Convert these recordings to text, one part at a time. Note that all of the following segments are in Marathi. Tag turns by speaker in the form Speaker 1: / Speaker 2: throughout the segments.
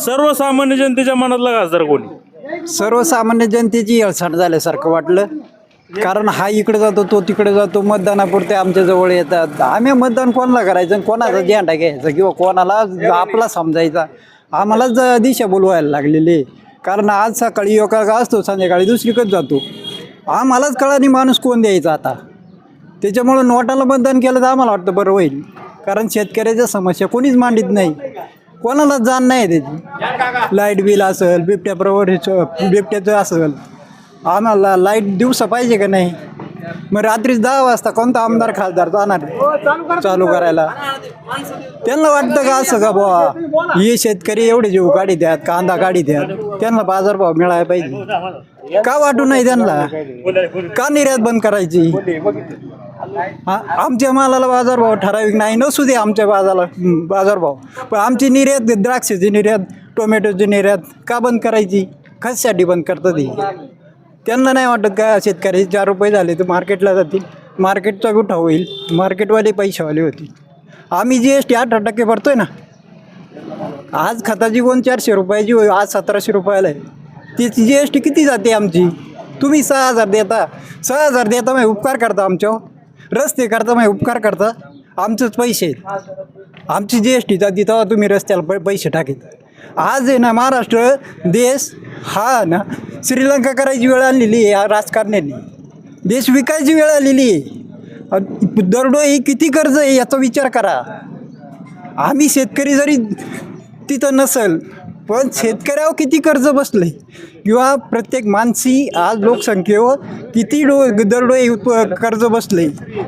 Speaker 1: सर्वसामान्य जनतेच्या मनातला खासदार कोणी?
Speaker 2: सर्वसामान्य जनतेची हेळसांड झाल्यासारखं वाटलं. कारण हा इकडे जातो तो तिकडे जातो मतदानापुरते आमच्या जवळ येतात. आम्ही मतदान कोणाला करायचं आणि कोणाचा झेंडा घ्यायचा किंवा कोणाला आपला समजायचा? आम्हालाच ज दिशा बोलवायला लागलेली आहे. कारण आज सकाळी एका असतो संध्याकाळी दुसरीकडे जातो. आम्हालाच कळानी माणूस कोण द्यायचा आता? त्याच्यामुळं नोटाला मतदान केलं तर आम्हाला वाटतं बरं होईल. कारण शेतकऱ्याच्या समस्या कोणीच मांडित नाही. कोणालाच जाण नाही त्याची. लाइट बिल असेल बिबट्या प्रवर बिबट्याचं असेल. आम्हाला लाइट दिवसा पाहिजे का नाही? मग रात्री दहा वाजता कोणता आमदार खासदार जाणार चालू करायला. त्यांना वाटतं का असं का बुवा? हे शेतकरी एवढे जीव काढी द्यात कांदा काढी द्यात त्यांना बाजारभाव मिळायला पाहिजे. का वाटू नाही त्यांना? का निर्यात बंद करायची? आ- आमच्या मालाला बाजारभाव ठराविक नाही नसू दे आमच्या बाजाराला बाजारभाव. पण आमची निर्यात द्राक्षाची निर्यात टोमॅटोची निर्यात का बंद करायची? कशासाठी बंद करतात ही? त्यांना नाही वाटत का शेतकरी चार रुपये झाले तर मार्केटला जातील? मार्केटचा गुठा होईल मार्केटवाले पैशावाले होतील. आम्ही जी एस टी अठरा टक्के भरतोय ना आज खताची कोण चारशे रुपयाची होईल आज सतराशे रुपयाला आहे. त्याची जी एस टी किती जाते आमची? तुम्ही सहा हजार देता सहा हजार देता मग उपकार करता आमच्यावर. रस्ते करता मग उपकार करता. आमचंच पैसे आहेत. आमची जी एस टी जाती तेव्हा तुम्ही रस्त्याला प पैसे टाकीत. आज आहे ना महाराष्ट्र देश हा ना श्रीलंका करायची वेळ आणलेली आहे या राजकारण्यांनी. देश विकायची वेळ आलेली आहे. दरडोई दरडो किती कर्ज आहे याचा विचार करा. आम्ही शेतकरी जरी तिथं नसल पण शेतकऱ्यावर किती कर्ज बसले किंवा प्रत्येक माणसी आज लोकसंख्येवर किती डो दरडोई कर्ज बसले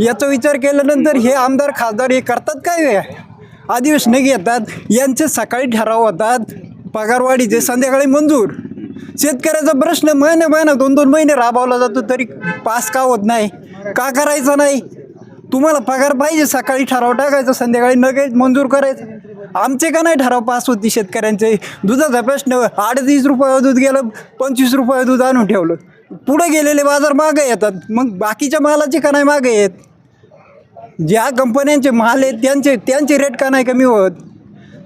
Speaker 2: याचा विचार केल्यानंतर हे आमदार खासदार हे करतात काय हे? घेतात यांचे सकाळी ठराव होतात पगारवाढीचे संध्याकाळी मंजूर. शेतकऱ्याचा प्रश्न महिना महिना दोन दोन महिने राबवला जातो तरी पास का होत नाही? का करायचं नाही? तुम्हाला पगार पाहिजे सकाळी ठराव टाकायचा संध्याकाळी नगेच मंजूर करायचं. आमचे का नाही ठराव? पास होती शेतकऱ्यांचे. दुधाचा प्रश्न अडतीस रुपये दूध गेलं पंचवीस रुपये दूध आणून ठेवलं. पुढे गेलेले बाजार मागे येतात. मग बाकीच्या मालाचे का नाही मागे येत? ज्या कंपन्यांचे माल आहेत त्यांचे त्यांचे रेट का नाही कमी होत?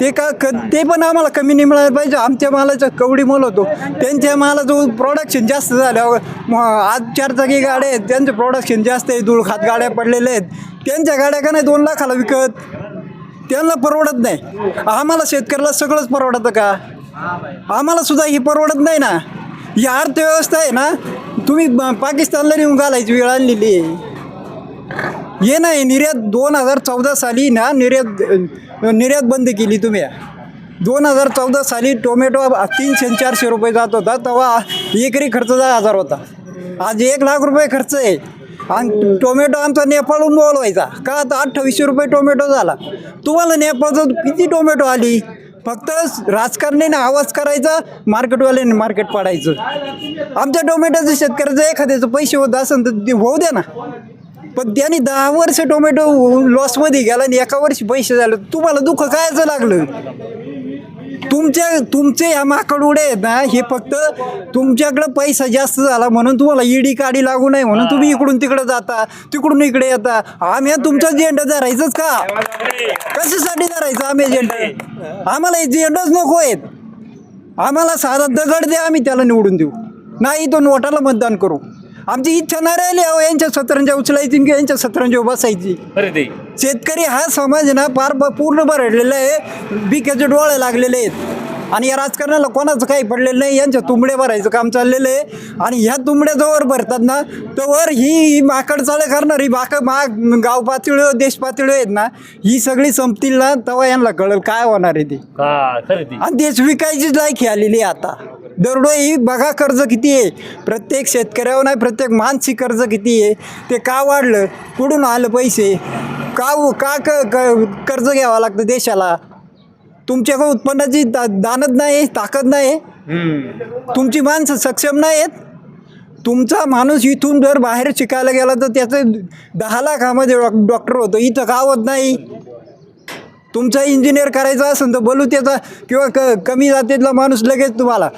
Speaker 2: ते का क ते पण आम्हाला कमी नाही मिळायला पाहिजे. आमच्या मालाचं कवडी मोल होतो. त्यांच्या मालाचं प्रोडक्शन जास्त झाल्यावर आज चार चाकी गाड्या आहेत. त्यांचं प्रोडक्शन जास्त आहे. धूळ खात गाड्या पडलेल्या आहेत. त्यांच्या गाड्या का नाही दोन लाखाला विकत? त्यांना परवडत नाही. आम्हाला शेतकऱ्याला सगळंच परवडतं का? आम्हाला सुद्धा ही परवडत नाही ना. ही अर्थव्यवस्था आहे ना तुम्ही पाकिस्तानला नेऊन घालायची वेळ आणलेली आहे. हे नाही निर्यात दोन हजार चौदा साली ना निर्यात निर्यात बंद केली तुम्ही. दोन हजार चौदा साली टोमॅटो तीनशे चारशे रुपये जात होता तेव्हा एकरी खर्च दहा हजार होता. आज एक लाख रुपये खर्च आहे. आणि टोमॅटो आमचा नेपाळहून बोलवायचा. का आता अठ्ठावीसशे रुपये टोमॅटो झाला. तुम्हाला नेपाळचं किती टोमॅटो आली? फक्त राजकारण्याने आवाज करायचा मार्केटवाल्याने मार्केट पाडायचं. आमच्या टोमॅटोचं शेतकऱ्याचं एखाद्याचं पैसे होत असेल तर ते होऊ द्या ना. पण त्यांनी दहा वर्ष टोमॅटो लॉसमध्ये गेला आणि एका वर्षी पैसे झाले. तुम्हाला दुःख कायचं लागलं? तुमच्या तुमचे या माकड उडे आहेत ना हे फक्त तुमच्याकडं पैसा जास्त झाला म्हणून तुम्हाला ईडी काडी लागू नाही म्हणून तुम्ही इकडून तिकडे जाता तिकडून इकडे येता. आम्ही तुमचा झेंडा धरायचंच का? कशासाठी धरायचं आम्ही झेंडा आम्हाला झेंडाच नको आहेत. आम्हाला साधा दगड द्या आम्ही त्याला निवडून देऊ. नाही तो नोटाला मतदान करू. आमची इच्छा नाही राहिली अहो यांच्या सतरंजा उचलायची की यांच्या सतरंजा बसायची
Speaker 1: अरे ते.
Speaker 2: शेतकरी हा समाज ना फार ब- पूर्ण भरडलेला आहे. बिक्याचे डोळे लागलेले आहेत. आणि या राजकारणाला कोणाचं काही पडलेलं नाही यांच्या तुंबडे भरायचं काम चाललेलं आहे. आणि ह्या तुंबड्या जवळ भरतात ना तर ही ही माकड चाळे करणारी बाक माग गाव पातळीवर देश पातळीवर आहेत ना ही सगळी संपतील ना तेव्हा यांना कळेल काय होणार आहे ते.
Speaker 1: का
Speaker 2: आणि देश विकायचीच लायकी आलेली आहे आता. दरडो ही बघा कर्ज किती आहे. प्रत्येक शेतकऱ्यावर नाही प्रत्येक मानसिक कर्ज किती आहे. ते का वाढलं? कुठून आलं पैसे? का का क- क- कर्ज घ्यावं लागतं देशाला? तुमच्याकडे उत्पन्नाची दा दानत नाही ताकद नाही. तुमची माणसं सक्षम नाही आहेत. तुमचा माणूस इथून जर बाहेर शिकायला गेला तर त्याचं दहा लाखामध्ये डॉक्टर होतो. इथं का होत नाही. तुमचा इंजिनियर करायचा असेल तर बोलू त्याचा किंवा क कमी जातीतला माणूस लगेच तुम्हाला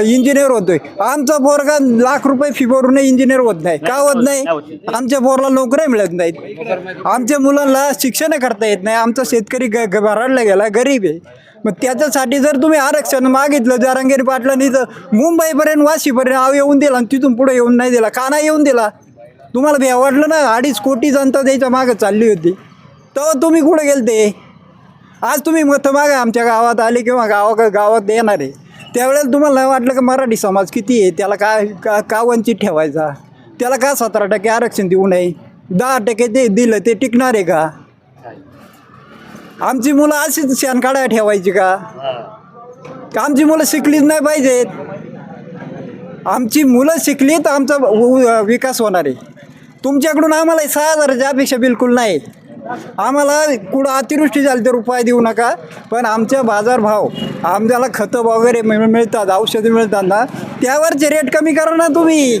Speaker 2: इंजिनियर होतोय. आमचा पोरगा लाख रुपये फी भरून इंजिनियर होत नाही. का होत नाही? आमच्या पोरला नोकऱ्या मिळत नाहीत. आमच्या मुलांना शिक्षण करता येत नाही. आमचा शेतकरी ग भराडला गेला गरीब आहे. मग त्याच्यासाठी जर तुम्ही आरक्षण मागितलं जारांगीर पाटलांनी तर मुंबईपर्यंत वाशीपर्यंत आव येऊन दिला आणि तिथून पुढे येऊन नाही दिला. का नाही येऊन दिला? तुम्हाला वाटलं ना अडीच कोटी जनता त्याच्या मागं चालली होती. तेव्हा तुम्ही कुठे गेलते? आज तुम्ही मतं मागा आमच्या गावात आले किंवा गावा गावात येणार आहे त्यावेळेला तुम्हाला वाटलं की मराठी समाज किती आहे? त्याला काय का का वंचित ठेवायचा? त्याला का सतरा टक्के आरक्षण देऊ नये? दहा टक्के ते दिलं ते टिकणार आहे का? आमची मुलं अशीच शान काढायला ठेवायची का? का आमची मुलं शिकलीच नाही पाहिजेत. आमची मुलं शिकली तर आमचा विकास होणार आहे. तुमच्याकडून आम्हाला सहा हजाराची अपेक्षा बिलकुल नाही. आम्हाला कुठं अतिवृष्टी झाली तर उपाय देऊ नका. पण आमच्या बाजारभाव आमच्याला खतं वगैरे मिळतात औषधं मिळतात ना त्यावरचे रेट कमी करा ना तुम्ही.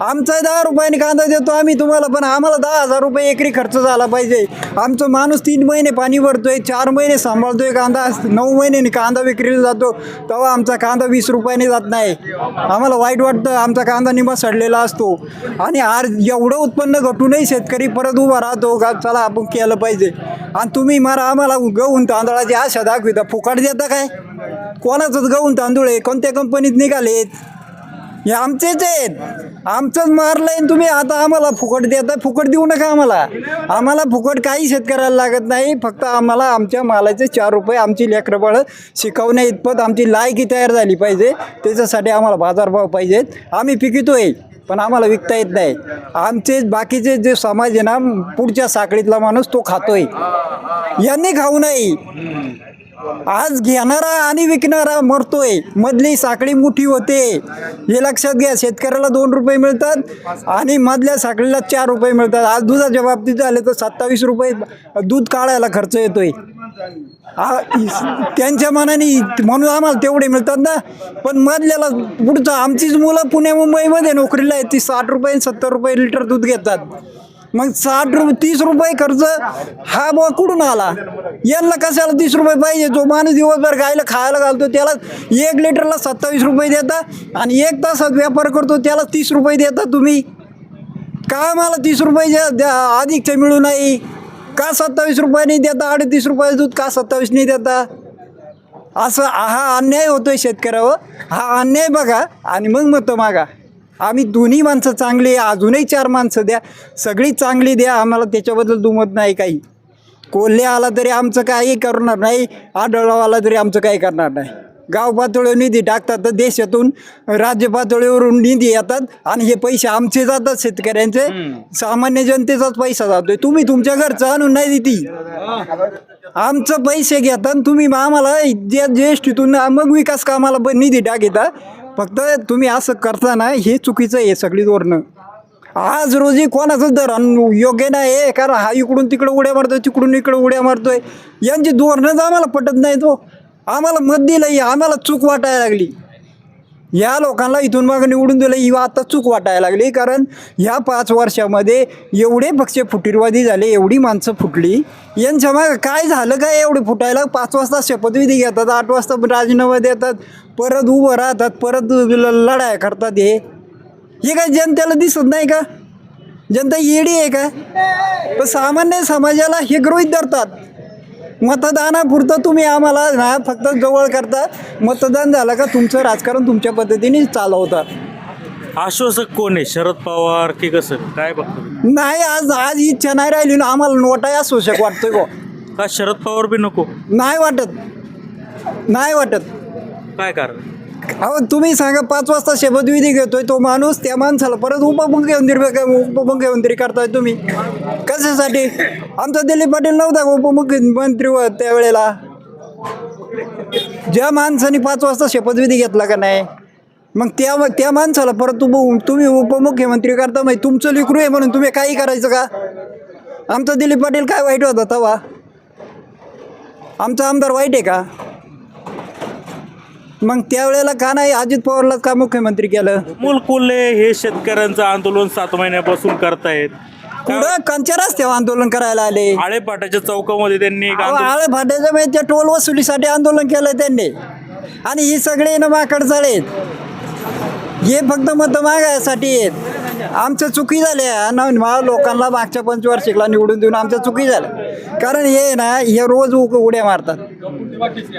Speaker 2: आमचा दहा रुपयाने कांदा देतो आम्ही तुम्हाला पण आम्हाला दहा हजार रुपये एकरी खर्च झाला पाहिजे. आमचं माणूस तीन महिने पाणी भरतोय चार महिने सांभाळतोय कांदा नऊ महिन्याने कांदा विक्रीला जातो तेव्हा आमचा कांदा वीस रुपयाने जात नाही. आम्हाला वाईट वाटतं आमचा कांदा निमा सडलेला असतो. आणि आर एवढं उत्पन्न घटूनही शेतकरी परत उभा राहतो का चला आपण केलं पाहिजे. आणि तुम्ही मारा आम्हाला गहून तांदळाची आशा दाखविता. फुकाट देता काय? कोणाचंच गहून तांदूळ आहे कोणत्या कंपनीत निघालेत? हे आमचेच आहेत. आमचंच मारलंय तुम्ही. आता आम्हाला फुकट देता फुकट देऊ नका आम्हाला. आम्हाला फुकट काही शेतकऱ्याला लागत नाही. फक्त आम्हाला आमच्या मालाचे चार रुपये आमची लेकरं शिकवण्या इतपत आमची लायकी तयार झाली पाहिजे. त्याच्यासाठी आम्हाला बाजारभाव पाहिजेत. आम्ही पिकितोय पण आम्हाला विकता येत नाही. आमचे बाकीचे जे समाज आहे ना पुढच्या साखळीतला माणूस तो खातोय. यांनी खाऊ नाही आज घेणारा आणि विकणारा मरतोय. मधली साखळी मोठी होते. हे लक्षात घ्या शेतकऱ्याला दोन रुपये मिळतात आणि मधल्या साखळीला चार रुपये मिळतात. आज दुधाच्या बाबतीत झाले तर सत्तावीस रुपये दूध काढायला खर्च येतोय. त्यांच्या मनाने म्हणून आम्हाला तेवढे मिळतात ना. पण मधल्याला पुढचं आमचीच मुलं पुणे मुंबईमध्ये नोकरीला आहेत. ती साठ रुपये सत्तर रुपये लिटर दूध घेतात. मग साठ रुपये तीस रुपये खर्च हा बुवा कुठून आला? यांना कशाला तीस रुपये पाहिजे? जो माणूस दिवसभर गायला खायला घालतो त्याला एक लिटरला सत्तावीस रुपये देता आणि एक तासात व्यापार करतो त्याला तीस रुपये देता तुम्ही? का मला तीस रुपये द्या- द्या अधिकचे मिळू नाही? का सत्तावीस रुपये नाही देता अडतीस रुपये दूध का सत्तावीस नाही देता? असं हा अन्याय होतोय शेतकऱ्यावर. हा अन्याय बघा आणि मग मतं मागा. आम्ही दोन्ही माणसं चांगली अजूनही चार माणसं द्या. सगळी चांगली द्या आम्हाला त्याच्याबद्दल दुमत नाही काही. कोल्हे आला तरी आमचं काही करणार नाही आढळराव आला तरी आमचं काही करणार नाही. गाव पातळीवर निधी टाकतात तर देशातून राज्य पातळीवरून निधी येतात आणि हे पैसे आमचे जातात शेतकऱ्यांचे. सामान्य जनतेचाच पैसा जातोय. तुम्ही तुमच्या घरचं आणून नाही देती. आमचं पैसे घेता आणि तुम्ही आम्हाला जे ज्येष्ठीतून मग विकास कामाला निधी टाकीता फक्त तुम्ही असं करताना हे चुकीचं आहे सगळी धोरणं आज रोजी कोणाचं दर योग्य नाही आहे कारण हा इकडून तिकडं उड्या मारतोय तिकडून इकडं उड्या मारतोय. यांची धोरणंच आम्हाला पटत नाही तो हो. आम्हाला मत दिलं आम्हाला चूक वाटायला लागली. या लोकांना इथून मग निवडून दिलं ही आता चूक वाटायला लागली. कारण ह्या पाच वर्षामध्ये एवढे पक्ष फुटीरवादी झाले एवढी माणसं फुटली. यांच्या काय झालं काय एवढे फुटायला? पाच वाजता शपथविधी घेतात आठ वाजता राजीनामा देतात परत उभं राहतात परत लढाया करतात हे. हे काय जनतेला दिसत नाही का? जनता येडी आहे का? पण सामान्य समाजाला हे गृहीत धरतात. मतदानापुरतं तुम्ही आम्हाला ना फक्त जवळ करता. मतदान झालं का तुमचं राजकारण तुमच्या पद्धतीने चालवता
Speaker 1: आश्वासक कोण आहे? शरद पवार की कसं? काय बघतो?
Speaker 2: नाही आज आज इच्छा नाही राहिली ना आम्हाला नोटाही असोशक वाटतोय गो
Speaker 1: का शरद पवार बी नको?
Speaker 2: नाही वाटत. नाही वाटत.
Speaker 1: काय कारण?
Speaker 2: अहो तुम्ही सांगा पाच वाजता शपथविधी घेतोय तो माणूस त्या माणसाला परत उपमुख्यमंत्री उपमुख्यमंत्री करताय तुम्ही. कशासाठी? आमचा दिलीप पाटील नव्हता उपमुख्यमंत्री व त्यावेळेला? ज्या माणसाने पाच वाजता शपथविधी घेतला का नाही? मग त्या त्या माणसाला परत उप तुम्ही उपमुख्यमंत्री करता माहिती तुमचं लिकरू आहे म्हणून तुम्ही काही करायचं का? आमचा दिलीप पाटील काय वाईट होता तवा? आमचा आमदार वाईट आहे का? मग त्यावेळेला का नाही अजित पवारला का मुख्यमंत्री केलं?
Speaker 1: मूल कोल्हे हे शेतकऱ्यांचं आंदोलन सात महिन्यापासून करतायत.
Speaker 2: कुठं? कंच्या रस्त्यावर आंदोलन करायला आले?
Speaker 1: आळेपाटाच्या चौकामध्ये त्यांनी एक आंदोलन
Speaker 2: आळे फाट्याच्या माहिती त्या टोल वसुलीसाठी आंदोलन केलं त्यांनी. आणि ही सगळे ना माकड आहेत हे फक्त मत मागायसाठी आहेत. आमच्या चुकी झाल्या. ना लोकांना मागच्या पंचवार्षिकला निवडून देऊन आमच्या चुकी झाल्या. कारण हे ना हे रोज उ- उड्या मारतात.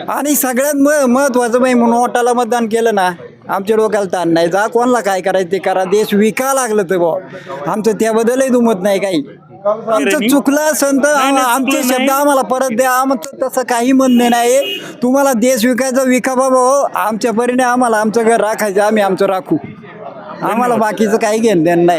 Speaker 2: आणि सगळ्यात म महत्वाचं म्हणजे म्हणून ओटाला मतदान केलं ना आमच्या डोक्याला ताण नाही. जा कोणाला काय करायचं ते करा. देश विका लागलं तर बुवा. आमचं त्याबद्दलही दुमत नाही काही. आमचं चुकलं
Speaker 1: नाही,
Speaker 2: आमचे शब्द. आम्हाला परत द्या. आमचं तसं काही म्हणणं नाही. तुम्हाला देश विकायचा विका बाबा हो. आमच्या परीने आम्हाला आमचं घर राखायचं. आम्ही आमचं राखू. आम्हाला बाकीचं काही घेणं देणं नाही.